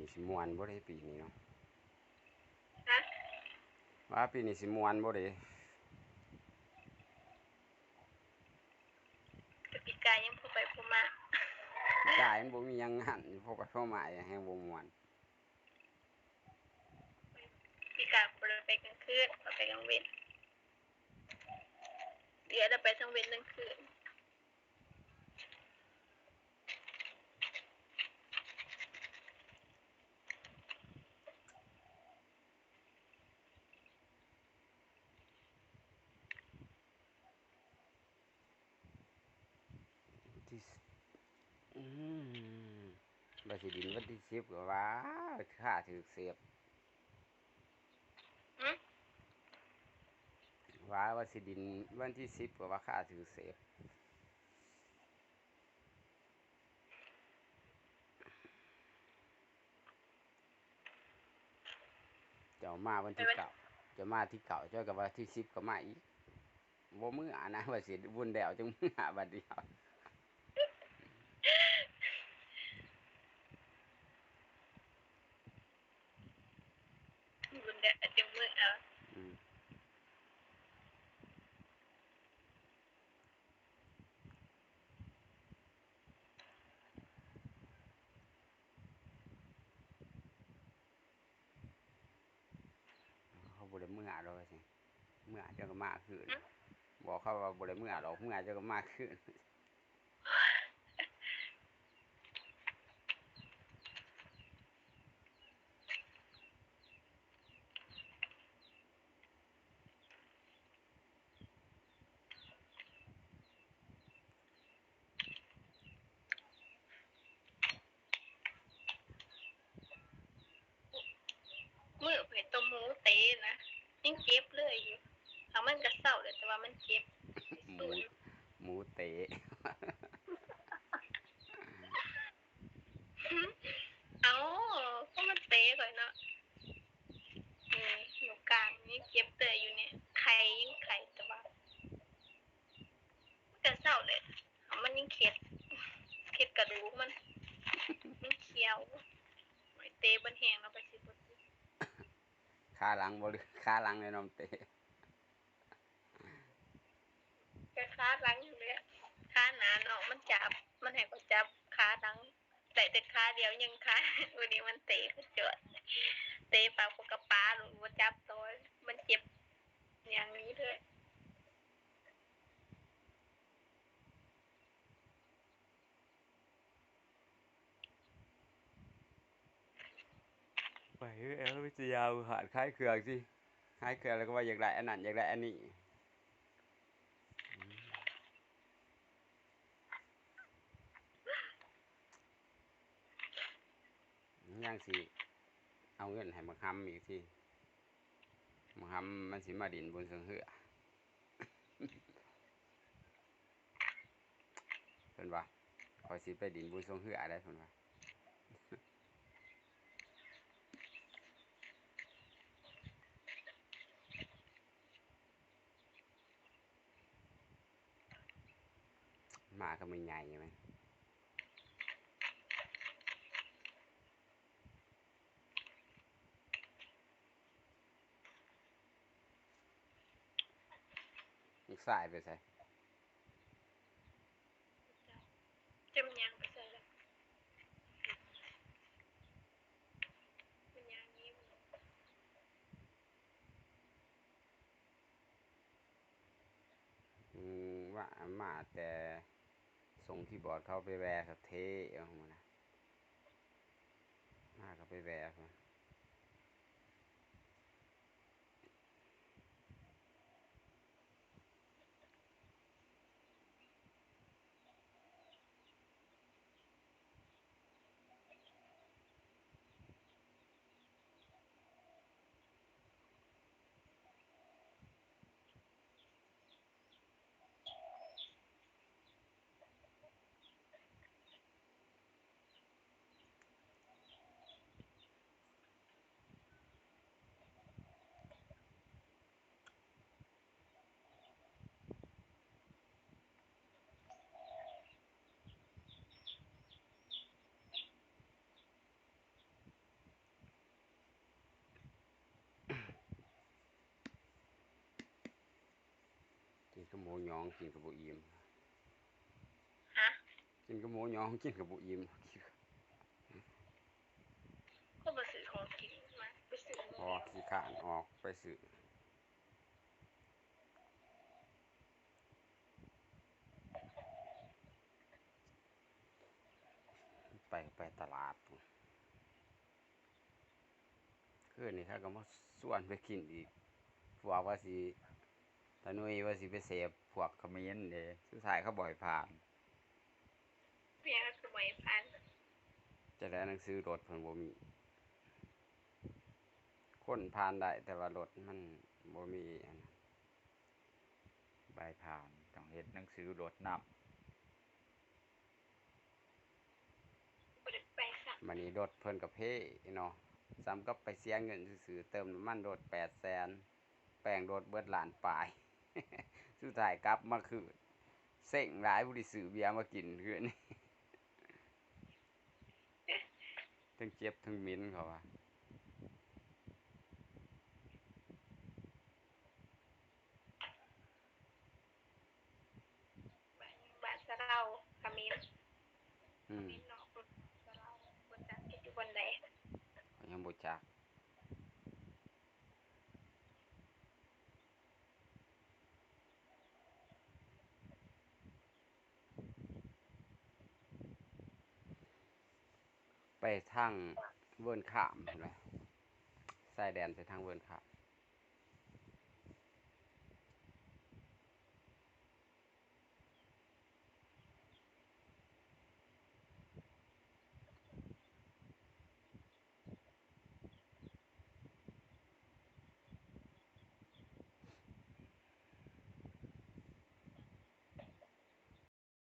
นี้สิม่วนบ่ได้ปีนี้เนาะฮะว่าปีนี้สิม่วนบ่ได้แต่ปีกายยังพูดไปพูดมาจ่ายมันบ่มีหยังหันพวกไปเข้ามาแฮงบ่ม่วนปีกายพูดไปกลางคืนบ่ไปกลางเว้นเดี๋ยวเราไปทั้งเว้นทั้งคืน สิดินวันที่10ก็ว่าค่าถือเสียบหึว่าว่าสิดินวันที่10ก็ว่าค่าถือเสียบเจ้ามาวันที่เก่าจะมาที่เก่าเจ้าก็ว่าที่10ก็มาอีกบ่มื้ออะนะว่าสิวุ่นแล้วจังมื้ออะบัดเดียว บุญเดชจึงมือเอาอืมเขาบริเมื่อเราสิเมื่อเจ้าก็มากขึ้นบอกเขาว่าบริเมื่อหรอกเมื่อเจ้าก็มากขึ้น มือเผ็ดตัวหมูเตะนะยังเจ็บเลยอยู่ทางมันก็เศร้าเลยแต่ว่ามันเจ็บ หมูหมูเตะ เอ้าก็มันเตะก่อนเนาะนี่อยู่กลางนี่เจ็บเตยอยู่เนี่ยไข่ยังไข่แต่ว่า มันก็เศร้าเลยเอามันยังเข็ดเข็ดกระดูกมัน มันเคี้ยวไอ้เตะบนแหงเราไปสิบสิขาหลังบริขาหลังเลยน้องเตะก็ขาหลังอยู่เลยขาหนาเนาะมันจับ มันให้ก็จับขาหลังแต่แต่ขาเดียวยังขาวันนี้มันเตะก็เจอดเตะปากกระปาหรือว่าจับตัวมันเจ็บอย่างนี้เลย ไปเอลวิทยาหาดคล้ายเครืองสิคล้ายเครืองแล้วก็ว่าอยากได้อันนั้นอยากได้อันนี้อืมยังสิ เอาเงินให้มาคำอีกทีมาคำมันสิมาดินบนเสือเหือเพิ่นว่าคอยสิไปดินบนเสือเหืออะได้เพิ่นว่า หมาก็ไม่ใหญ่ใช่ไหมลูกสายไปใส่จะมันยังไปใส่เลยมันยังนี้มันอืมว่าหมาแต่ ส่งที่บอร์ดเขาไปแวร์สเทเอามานะหมาก็ไปแวร์เขา กับหมูหยองกินกับบ่อิ่มฮะกินกับหมูหยองกินกับบ่อิ่มก็มาซื้อของกินมาไปซื้อพอขี้ข้านออกไปซื้อไปไปตลาดพู้นคืนนี้เขาก็มาส่วนไปกินอีกพวกว่าสิ ตาหนุยว่าสิไปเสพพวกเขมิ้นเด้สุดท้ายเขาบ่อยผ่านเพียงคือไม่พันจะได้หนังสือรถเพิ่นบ่มี คนผ่านได้แต่ว่ารถมันบ่มีอันนั้นใบผ่านต้องเฮ็ดหนังสือรถนำบ่ได้ไปสักมันนี้รถเพิ่นก็เพ่เนาะซ้ำก็ไปเสียเงินซื้อๆเติมน้ำมันรถ800,000แปลงรถเบิดล้านปลาย สุดท้ายกลับมาคืนเซ็งหลายบ่ได้ซื้อเบียร์มากินคืนนี้ทั้งเจ็บทั้งมิ้นเขาว่าบาทสะเราขมิ้นอืมมิ้นเนาะสะเราบนจักอยู่บนใดเขายังบ่จัก ไปทางเวิร์นขามเห็นไหมสายแดนไปทางเวิร์นขาม